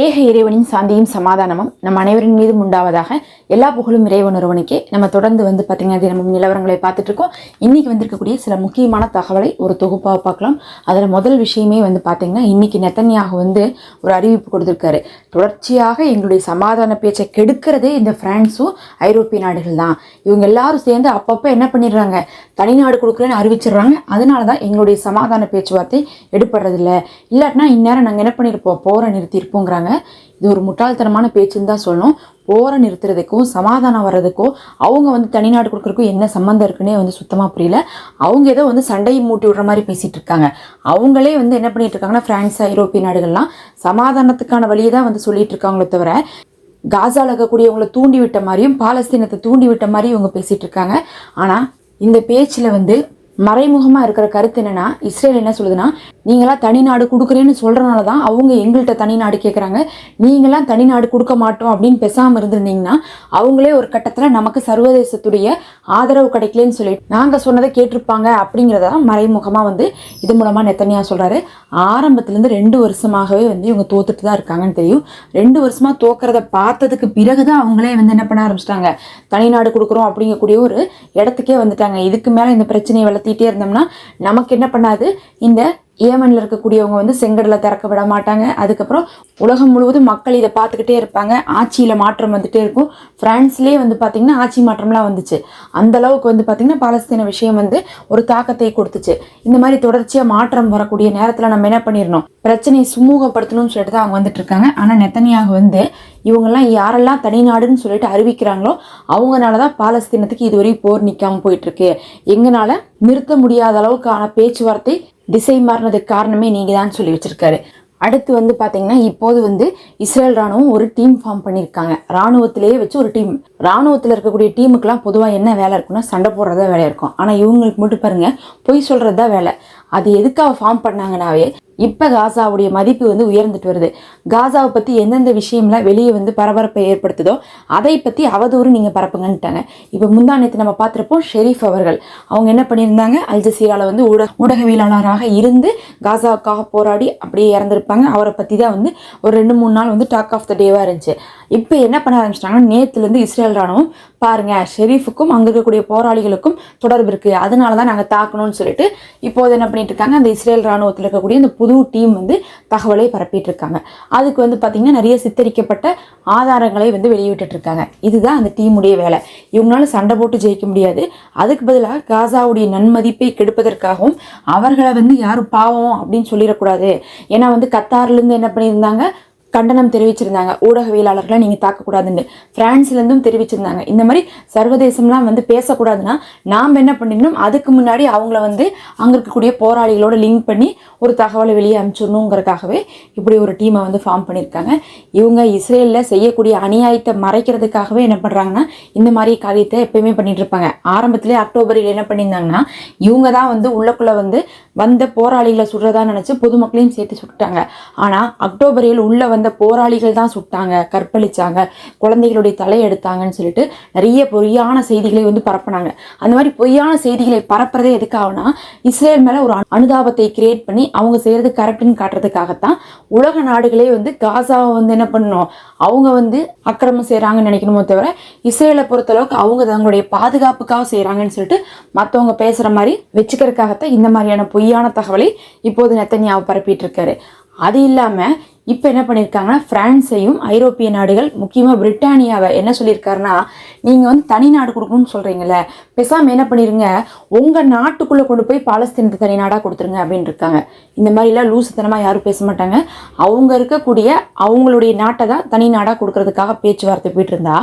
ஏக இறைவனின் சாந்தியும் சமாதானமும் நம் அனைவரின் மீதும் உண்டாவதாக எல்லா புகழும் இறைவன் ஒருவனுக்கே. நம்ம தொடர்ந்து வந்து பார்த்தீங்கன்னா தினமும் நிலவரங்களை பார்த்துட்டு இருக்கோம் இன்னைக்கு வந்திருக்கக்கூடிய சில முக்கியமான தகவலை ஒரு தொகுப்பாக பார்க்கலாம். அதில் முதல் விஷயமே வந்து பார்த்தீங்கன்னா இன்னைக்கு நெத்தன்யாக வந்து ஒரு அறிவிப்பு கொடுத்துருக்காரு. தொடர்ச்சியாக எங்களுடைய சமாதான பேச்சை கெடுக்கிறதே இந்த ஃப்ரான்ஸும் ஐரோப்பிய நாடுகள் தான். இவங்க எல்லாரும் சேர்ந்து அப்பப்போ என்ன பண்ணிடுறாங்க? தனிநாடு கொடுக்குறேன்னு அறிவிச்சிடுறாங்க. அதனால தான் எங்களுடைய சமாதான பேச்சுவார்த்தை எடுப்படுறதில்ல இல்லாட்டினா இந்நேரம் நாங்கள் என்ன பண்ணியிருப்போம்? போரை நிறுத்தியிருப்போங்கிறாங்க. இது ஒரு முட்டாள்தனமான பேச்சுன்னு தான் சொல்லணும். போரை நிறுத்துறதுக்கும் சமாதானம் வர்றதுக்கும் அவங்க வந்து தனிநாடு கொடுக்குறதுக்கும் என்ன சம்மந்தம் இருக்குன்னே வந்து சுத்தமாக புரியல. அவங்க ஏதோ வந்து சண்டையை மூட்டி விடுற மாதிரி பேசிகிட்டு இருக்காங்க. அவங்களே வந்து என்ன பண்ணிட்டு இருக்காங்கன்னா பிரான்ஸ் ஐரோப்பிய நாடுகள்லாம் சமாதானத்துக்கான வழியை தான் வந்து சொல்லிட்டு இருக்காங்களே தவிர காசாவில் இருக்கக்கூடியவங்களை தூண்டி விட்ட மாதிரியும் பாலஸ்தீனத்தை தூண்டி விட்ட மாதிரியும் இவங்க பேசிகிட்டு இருக்காங்க. ஆனால் இந்த பேச்சில் வந்து மறைமுகமாக இருக்கிற கருத்து என்னென்னா இஸ்ரேல் என்ன சொல்லுதுன்னா நீங்களாம் தனி நாடு கொடுக்குறேன்னு சொல்கிறனால தான் அவங்க எங்கள்கிட்ட தனி நாடு கேட்குறாங்க நீங்களாம் தனி நாடு கொடுக்க மாட்டோம் அப்படின்னு பேசாமல் இருந்திருந்தீங்கன்னா அவங்களே ஒரு கட்டத்தில் நமக்கு சர்வதேசத்துடைய ஆதரவு கிடைக்கலன்னு சொல்லிட்டு நாங்கள் சொன்னதை கேட்டிருப்பாங்க அப்படிங்கிறத மறைமுகமாக வந்து இது மூலமாக நெத்தனியாக சொல்கிறாரு ஆரம்பத்துலேருந்து ரெண்டு வருஷமாகவே வந்து இவங்க தோத்துட்டு தான் இருக்காங்கன்னு தெரியும். ரெண்டு வருஷமாக தோக்கிறத பார்த்ததுக்கு பிறகு தான் அவங்களே வந்து என்ன பண்ண ஆரம்பிச்சிட்டாங்க. தனிநாடு கொடுக்குறோம் அப்படிங்கக்கூடிய ஒரு இடத்துக்கே வந்துட்டாங்க. இதுக்கு மேலே இந்த பிரச்சனையை வளர்த்திட்டே இருந்தோம்னா நமக்கு என்ன பண்ணாது? இந்த ஏமனில் இருக்கக்கூடியவங்க வந்து செங்கடலை திறக்க விட மாட்டாங்க. அதுக்கப்புறம் உலகம் முழுவதும் மக்கள் இதை பார்த்துக்கிட்டே இருப்பாங்க. ஆட்சியில் மாற்றம் வந்துகிட்டே இருக்கும். ஃப்ரான்ஸ்லேயே வந்து பார்த்திங்கன்னா ஆட்சி மாற்றம்லாம் வந்துச்சு. அந்த அளவுக்கு வந்து பார்த்திங்கன்னா பாலஸ்தீன விஷயம் வந்து ஒரு தாக்கத்தை கொடுத்துச்சு. இந்த மாதிரி தொடர்ச்சியாக மாற்றம் வரக்கூடிய நேரத்தில் நம்ம என்ன பண்ணிடணும் பிரச்சனையை சுமூகப்படுத்தணும்னு சொல்லிட்டு தான் அவங்க வந்துட்டு இருக்காங்க. ஆனால் நெத்தனியாக வந்து இவங்கெல்லாம் யாரெல்லாம் தனிநாடுன்னு சொல்லிட்டு அறிவிக்கிறாங்களோ அவங்கனால தான் பாலஸ்தீனத்துக்கு இதுவரை போர் நிற்காமல் போயிட்டுருக்கு எங்களால் நிறுத்த முடியாத அளவுக்கான பேச்சுவார்த்தை திசை மாறினதுக்கு காரணமே நீங்கள் தான் சொல்லி வச்சிருக்காரு. அடுத்து வந்து பார்த்தீங்கன்னா இப்போது வந்து இஸ்ரேல் ராணுவம் ஒரு டீம் ஃபார்ம் பண்ணியிருக்காங்க. ராணுவத்திலேயே வச்சு ஒரு டீம். ராணுவத்தில் இருக்கக்கூடிய டீமுக்கெல்லாம் பொதுவாக என்ன வேலை இருக்குன்னா சண்டை போடுறதா வேலை இருக்கும். ஆனால் இவங்களுக்கு மட்டும் பாருங்கள் பொய் சொல்கிறது தான் வேலை. அது எதுக்காக ஃபார்ம் பண்ணாங்கனாவே இப்போ காசாவுடைய மதிப்பு வந்து உயர்ந்துட்டு வருது. காசாவை பற்றி எந்தெந்த விஷயம்லாம் வெளியே வந்து பரபரப்பை ஏற்படுத்துதோ அதை பற்றி அவதூறு நீங்கள் பரப்புங்கன்ட்டாங்க. இப்போ முந்தானத்தை நம்ம பார்த்துருப்போம் ஷெரீஃப் அவர்கள். அவங்க என்ன பண்ணியிருந்தாங்க? அல் ஜசீரால வந்து ஊடக ஊடகவியலாளராக இருந்து காசாவுக்காக போராடி அப்படியே இறந்துருப்பாங்க. அவரை பற்றி தான் வந்து ஒரு ரெண்டு மூணு நாள் வந்து டாக் ஆஃப் த டேவாக இருந்துச்சு. இப்போ என்ன பண்ண ஆரம்பிச்சிட்டாங்கன்னா நேற்றுலேருந்து இஸ்ரேல் ராணுவம் பாருங்கள் ஷெரீஃபுக்கும் அங்கே இருக்கக்கூடிய போராளிகளுக்கும் தொடர்பு இருக்குது அதனால தான் நாங்கள் தாக்கணும்னு சொல்லிட்டு இப்போது என்ன பண்ணிட்டு இருக்காங்க அந்த இஸ்ரேல் ராணுவத்தில் இருக்கக்கூடிய அந்த புது டீம் வந்து தகவலை பரப்பிட்டு இருக்காங்க அதுக்கு வந்து பார்த்திங்கன்னா நிறைய சித்தரிக்கப்பட்ட ஆதாரங்களை வந்து வெளியிட்டு இருக்காங்க இதுதான் அந்த டீமுடைய வேலை. இவங்களால சண்டை போட்டு ஜெயிக்க முடியாது. அதுக்கு பதிலாக காசாவுடைய நன்மதிப்பை கெடுப்பதற்காகவும் அவர்களை வந்து யாரும் பாவம் அப்படின்னு சொல்லிடக்கூடாது. ஏன்னா வந்து கத்தார்லேருந்து என்ன பண்ணியிருந்தாங்க கண்டனம் தெரிவிச்சிருந்தாங்க. ஊடகவியலாளர்களை நீங்கள் தாக்கக்கூடாதுன்னு. பிரான்ஸ்லேருந்தும் தெரிவிச்சிருந்தாங்க. இந்த மாதிரி சர்வதேசம்லாம் வந்து பேசக்கூடாதுன்னா நாம் என்ன பண்ணிடணும்? அதுக்கு முன்னாடி அவங்கள வந்து அங்கே இருக்கக்கூடிய போராளிகளோட லிங்க் பண்ணி ஒரு தகவலை வெளியே அனுப்பிச்சிடணுங்கிறதுக்காகவே இப்படி ஒரு டீமை வந்து ஃபார்ம் பண்ணியிருக்காங்க. இவங்க இஸ்ரேலில் செய்யக்கூடிய அநியாயத்தை மறைக்கிறதுக்காகவே என்ன பண்ணுறாங்கன்னா இந்த மாதிரி காரியத்தை எப்பயுமே பண்ணிட்டு இருப்பாங்க ஆரம்பத்திலே அக்டோபரில் என்ன பண்ணியிருந்தாங்கன்னா இவங்க தான் வந்து உள்ளக்குள்ளே வந்து வந்த போராளிகளை சுடுறதா நினச்சி பொதுமக்களையும் சேர்த்து சுட்டாங்க ஆனால் அக்டோபரில் உள்ள வந்து போராளிகள் தான் சுட்டாங்க கற்பழிச்சாங்க குழந்தைகளுடைய தலையை எடுத்தாங்கன்னு சொல்லிட்டு நிறைய பொய்யான செய்திகளை வந்து பரப்புனாங்க. அந்த மாதிரி பொய்யான செய்திகளை பரப்புறதே எதுக்காகனா இஸ்ரேல் மேலே ஒரு அனுதாபத்தை கிரியேட் பண்ணி அவங்க செய்கிறது கரெக்டுன்னு காட்டுறதுக்காகத்தான் உலக நாடுகளே வந்து காசாவை வந்து என்ன பண்ணணும் அவங்க வந்து அக்கிரமம் செய்கிறாங்கன்னு நினைக்கணுமோ தவிர இஸ்ரேலை பொறுத்தளவுக்கு அவங்க தங்களுடைய பாதுகாப்புக்காக செய்கிறாங்கன்னு சொல்லிட்டு மற்றவங்க பேசுகிற மாதிரி வச்சுக்கிறதுக்காகத்தான் இந்த மாதிரியான பொய்யான தகவலை இப்போது நெத்தனியாவை பரப்பிட்டு இருக்காரு. அது இல்லாமல் இப்போ என்ன பண்ணியிருக்காங்கன்னா ஃப்ரான்ஸையும் ஐரோப்பிய நாடுகள் முக்கியமாக பிரிட்டானியாவை என்ன சொல்லியிருக்காருன்னா நீங்கள் வந்து தனி நாடு கொடுக்கணும்னு சொல்கிறீங்களே பெசாமல் என்ன பண்ணிடுங்க உங்கள் நாட்டுக்குள்ளே கொண்டு போய் பாலஸ்தீனத்தை தனி நாடாக கொடுத்துருங்க அப்படின்னு இருக்காங்க. இந்த மாதிரிலாம் லூசுத்தனமாக யாரும் பேச மாட்டாங்க. அவங்க இருக்கக்கூடிய அவங்களுடைய நாட்டை தான் தனி நாடாக கொடுக்கறதுக்காக பேச்சுவார்த்தை போயிட்டு இருந்தா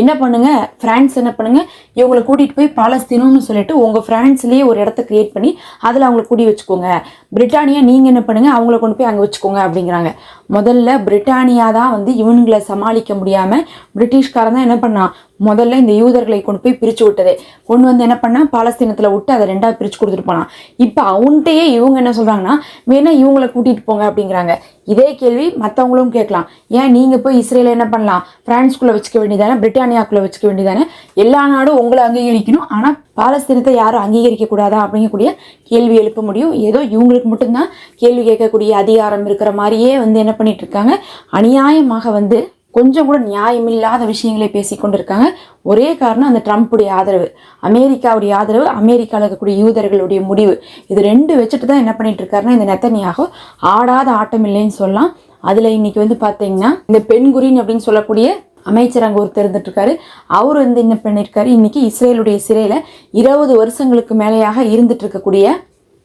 என்ன பண்ணுங்கள் ஃப்ரான்ஸ் என்ன பண்ணுங்கள் இவங்களை கூட்டிகிட்டு போய் பாலஸ்தீனம்னு சொல்லிட்டு உங்கள் ஃப்ரான்ஸ்லேயே ஒரு இடத்த கிரியேட் பண்ணி அதில் அவங்களை கூடி வச்சுக்கோங்க. பிரிட்டானியா நீங்கள் என்ன பண்ணுங்கள் அவங்கள கொண்டு போய் அங்கே வச்சுக்கோங்க அப்படிங்கிறாங்க. முதல்ல பிரிட்டானியா தான் வந்து இவனுங்களை சமாளிக்க முடியாமல் பிரிட்டிஷ்காரன் தான் என்ன பண்ணான்? முதல்ல இந்த யூதர்களை கொண்டு போய் பிரிச்சு விட்டதே. கொண்டு வந்து என்ன பண்ணா? பாலஸ்தீனத்துல விட்டு அதை ரெண்டா பிரிச்சு கொடுத்துட்டு போனான். இப்போ அவன்கிட்டயே இவங்க என்ன சொல்றாங்கன்னா வேணா இவங்களை கூட்டிட்டு போங்க அப்படிங்கிறாங்க. இதே கேள்வி மற்றவங்களும் கேட்கலாம். ஏன் நீங்க போய் இஸ்ரேல என்ன பண்ணலாம்? பிரான்ஸ்குள்ள வச்சுக்க வேண்டியதானே? பிரிட்டானியாக்குள்ள வச்சுக்க வேண்டியதானே? எல்லா நாடும் உங்களை அங்கீகரிக்கணும். ஆனா பாலஸ்தீனத்தை யாரும் அங்கீகரிக்க கூடாதா அப்படிங்கக்கூடிய கேள்வி எழுப்ப முடியும். ஏதோ இவங்களுக்கு மட்டும்தான் கேள்வி கேட்கக்கூடிய அதிகாரம் இருக்கிற மாதிரியே வந்து என்ன பண்ணிட்டு இருக்காங்க? அநியாயமாக வந்து கொஞ்சம் கூட நியாயமில்லாத விஷயங்களை பேசிக்கொண்டிருக்காங்க ஒரே காரணம் அந்த ட்ரம்ப்புடைய ஆதரவு. அமெரிக்காவுடைய ஆதரவு அமெரிக்காவில் இருக்கக்கூடிய யூதர்களுடைய முடிவு. இது ரெண்டு வச்சுட்டு தான் என்ன பண்ணிட்டு இருக்காருன்னா இந்த நெத்தனியாக ஆடாத ஆட்டம் இல்லைன்னு சொல்லலாம். அதில் இன்னைக்கு வந்து பார்த்தீங்கன்னா இந்த பெண்குறின் அப்படின்னு சொல்லக்கூடிய அமைச்சர் அங்கே ஒருத்தர் இருந்துட்டு இருக்காரு. அவர் வந்து என்ன பண்ணியிருக்காரு இன்னைக்கு இஸ்ரேலுடைய சிறையில் இருபது வருஷங்களுக்கு மேலேயாக இருந்துட்டு இருக்கக்கூடிய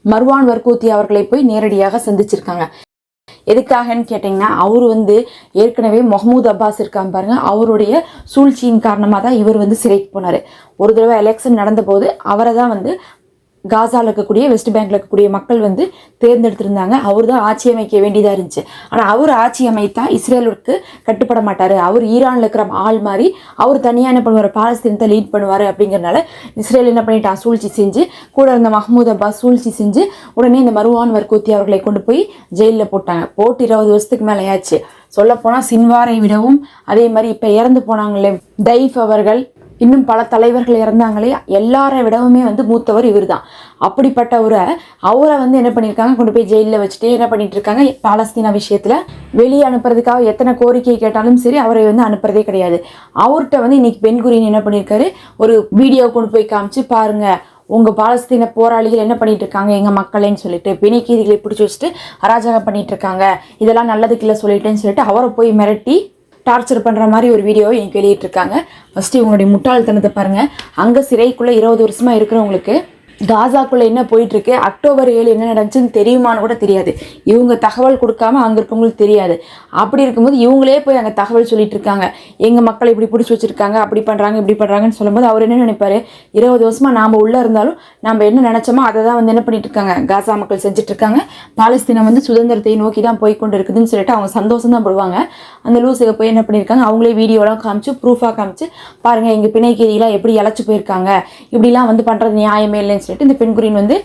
மர்வான் வர்கூத்தி அவர்களை போய் நேரடியாக சந்திச்சிருக்காங்க. எதுக்காகன்னு கேட்டிங்கன்னா அவர் வந்து ஏற்கனவே முகமது அப்பாஸ் இருக்காங்க பாருங்க அவருடைய சூழ்ச்சியின் காரணமாக தான் இவர் வந்து சிறைக்கு போனார். ஒரு தடவை எலெக்ஷன் நடந்தபோது அவரை தான் வந்து காசாவில் இருக்கக்கூடிய வெஸ்ட் பேங்கில் இருக்கக்கூடிய மக்கள் வந்து தேர்ந்தெடுத்திருந்தாங்க. அவர் தான் ஆட்சி அமைக்க வேண்டியதாக இருந்துச்சு. ஆனால் அவர் ஆட்சி அமைத்தா இஸ்ரேலுக்கு கட்டுப்பட மாட்டார். அவர் ஈரானில் இருக்கிற ஆள் மாதிரி அவர் தனியாக என்ன பண்ணுவார்? பாலஸ்தீனத்தை லீட் பண்ணுவார் அப்படிங்கிறனால இஸ்ரேல் என்ன பண்ணிட்டான் சூழ்ச்சி செஞ்சு கூட இருந்த மஹமூத் அப்பாஸ் சூழ்ச்சி செஞ்சு உடனே இந்த மருவான் வர்கூத்தி அவர்களை கொண்டு போய் ஜெயிலில் போட்டாங்க. போட்டு இருபது வருஷத்துக்கு மேலே ஆச்சு. சொல்லப்போனால் சின்வாரை விடவும் அதே மாதிரி இப்போ இறந்து போனாங்களே தைஃப் அவர்கள் இன்னும் பல தலைவர்கள் இறந்தாங்களே எல்லாரை விடவுமே வந்து மூத்தவர் இவர் தான் அப்படிப்பட்டவரை அவரை வந்து என்ன பண்ணியிருக்காங்க? கொண்டு போய் ஜெயிலில் வச்சுட்டு என்ன பண்ணிட்டு இருக்காங்க பாலஸ்தீனா விஷயத்தில் வெளியே அனுப்புறதுக்காக எத்தனை கோரிக்கை கேட்டாலும் சரி அவரை வந்து அனுப்புறதே கிடையாது. அவர்கிட்ட வந்து இன்னைக்கு பெண்குரின் என்ன பண்ணியிருக்காரு? ஒரு வீடியோ கொண்டு போய் காமிச்சு பாருங்க. உங்க பாலஸ்தீன போராளிகள் என்ன பண்ணிட்டு இருக்காங்க எங்க மக்களேன்னு சொல்லிட்டு பிணைக்கீதிகளை பிடிச்சி வச்சுட்டு அராஜகம் பண்ணிட்டு இருக்காங்க இதெல்லாம் நல்லதுக்கு இல்லை சொல்லிட்டேன்னு சொல்லிட்டு அவரை போய் மிரட்டி டார்ச்சர் பண்ணுற மாதிரி ஒரு வீடியோ எனக்கு வெளியிட்டிருக்காங்க ஃபஸ்ட்டு இவங்களுடைய முட்டாள்தனத்தை பாருங்கள் அங்கே சிறைக்குள்ளே இருபது வருஷமாக இருக்கிறவங்களுக்கு காசாக்குள்ளே என்ன போயிட்டுருக்கு? அக்டோபர் ஏழு என்ன நடந்துச்சுன்னு தெரியுமான்னு கூட தெரியாது. இவங்க தகவல் கொடுக்காம அங்கே இருக்கவங்களுக்கு தெரியாது. அப்படி இருக்கும்போது இவங்களே போய் அங்கே தகவல் சொல்லிட்டு இருக்காங்க. எங்கள் மக்களை இப்படி பிடிச்சி வச்சிருக்காங்க அப்படி பண்ணுறாங்க இப்படி பண்ணுறாங்கன்னு சொல்லும்போது அவர் என்ன நினைப்பாரு? இருபது வருஷமாக நாம் உள்ளே இருந்தாலும் நம்ம என்ன நினச்சோமோ அதை தான் வந்து என்ன பண்ணிட்டு இருக்காங்க? காசா மக்கள் செஞ்சுட்டு இருக்காங்க. பாலஸ்தீனம் வந்து சுதந்திரத்தை நோக்கி தான் போய் கொண்டு இருக்குதுன்னு சொல்லிட்டு அவங்க சந்தோஷம் தான் படுவாங்க. அந்த லூஸுக்கு போய் என்ன பண்ணியிருக்காங்க? அவங்களே வீடியோலாம் காமிச்சு ப்ரூஃபாக காமிச்சு பாருங்கள் எங்கள் பிணைக்கேரிலாம் எப்படி இழைச்சி போயிருக்காங்க? இப்படிலாம் வந்து பண்ணுறது நியாயமே இல்லைன்னு சொல்லி சொல்லிட்டு இந்த பெண்குறின் வந்து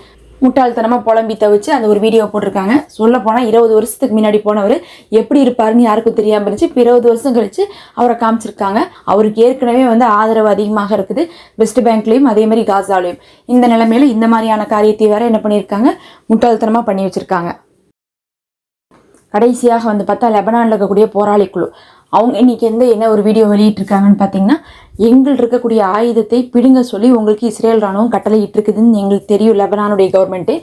முட்டாள்தனமாக புலம்பி தவிச்சு அந்த ஒரு வீடியோ போட்டிருக்காங்க. சொல்ல போனால் இருபது வருஷத்துக்கு முன்னாடி போனவர் எப்படி இருப்பாருன்னு யாருக்கும் தெரியாமல் இருந்துச்சு. இப்போ இருபது வருஷம் கழித்து அவரை காமிச்சிருக்காங்க. அவருக்கு ஏற்கனவே வந்து ஆதரவு அதிகமாக இருக்குது. வெஸ்ட் பேங்க்லேயும் அதே மாதிரி காசாலையும். இந்த நிலைமையில் இந்த மாதிரியான காரியத்தை வேறு என்ன பண்ணியிருக்காங்க? முட்டாள்தனமாக பண்ணி வச்சுருக்காங்க. கடைசியாக வந்து பார்த்தா லெபனானில் இருக்கக்கூடிய போராளி குழு. அவங்க இன்னைக்கு எந்த என்ன ஒரு வீடியோ வெளியிட்டிருக்காங்கன்னு பார்த்தீங்கன்னா எங்கள் இருக்கக்கூடிய ஆயுதத்தை பிடுங்க சொல்லி உங்களுக்கு இஸ்ரேல் ராணுவம் கட்டளை இட்டிருக்குதுன்னு எங்களுக்கு தெரியும். லெபனானுடைய கவர்மெண்ட்டு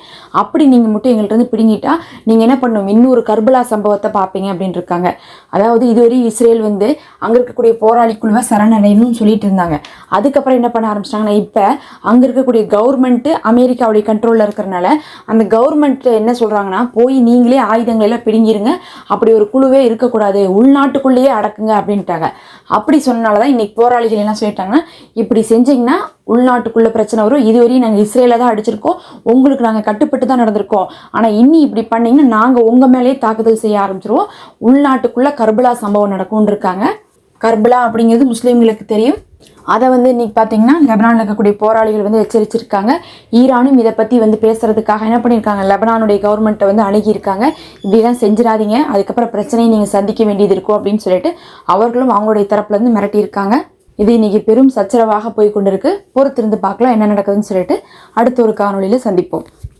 அப்படி நீங்கள் மட்டும் எங்கள்கிட்ட பிடுங்கிட்டா நீங்கள் என்ன பண்ணணும்? இன்னொரு கர்பலா சம்பவத்தை பார்ப்பீங்க அப்படின்னு இருக்காங்க. அதாவது இதுவரை இஸ்ரேல் வந்து அங்கே இருக்கக்கூடிய போராளி குழுவை சரணடையணும்னு சொல்லிட்டு இருந்தாங்க. அதுக்கப்புறம் என்ன பண்ண ஆரம்பிச்சிட்டாங்கன்னா இப்போ அங்கே இருக்கக்கூடிய கவர்மெண்ட்டு அமெரிக்காவுடைய கண்ட்ரோலில் இருக்கிறனால அந்த கவர்மெண்ட் என்ன சொல்கிறாங்கன்னா போய் நீங்களே ஆயுதங்களை எல்லாம் பிடுங்கிருங்க. அப்படி ஒரு குழுவே இருக்கக்கூடாது. உள்நாட்டுக்குள்ளேயே அடக்குங்க அப்படின்ட்டாங்க. அப்படி சொன்னால தான் இன்னைக்கு போராளிகள் என்ன சொல்லிட்டாங்கன்னா இப்படி செஞ்சீங்கன்னா உள்நாட்டுக்குள்ளே பிரச்சனை வரும். இதுவரையும் நாங்கள் இஸ்ரேல தான் அடிச்சிருக்கோம். உங்களுக்கு நாங்கள் கட்டுப்பட்டு தான் நடந்திருக்கோம். ஆனால் இன்னி இப்படி பண்ணிங்கன்னா நாங்கள் உங்கள் மேலேயே தாக்குதல் செய்ய ஆரம்பிச்சிருவோம். உள்நாட்டுக்குள்ளே கர்பலா சம்பவம் நடக்கும்னு இருக்காங்க. கர்பலா அப்படிங்கிறது முஸ்லீம்களுக்கு தெரியும். அதை வந்து இன்றைக்கி பார்த்தீங்கன்னா லெபனானில் இருக்கக்கூடிய போராளிகள் வந்து எச்சரிச்சிருக்காங்க. ஈரானும் இதை பற்றி வந்து பேசுகிறதுக்காக என்ன பண்ணியிருக்காங்க? லெபனானுடைய கவர்மெண்ட்டை வந்து அணுகியிருக்காங்க. இப்படிலாம் செஞ்சிடாதீங்க. அதுக்கப்புறம் பிரச்சனையை நீங்கள் சந்திக்க வேண்டியது இருக்கும் அப்படின்னு சொல்லிட்டு அவர்களும் அவங்களுடைய தரப்புலேருந்து மிரட்டியிருக்காங்க. இது இன்னைக்கு பெரும் சச்சரவாக போய் கொண்டிருக்கு பொறுத்திருந்து பார்க்கலாம் என்ன நடக்குதுன்னு சொல்லிட்டு அடுத்த ஒரு காணொளியில் சந்திப்போம்.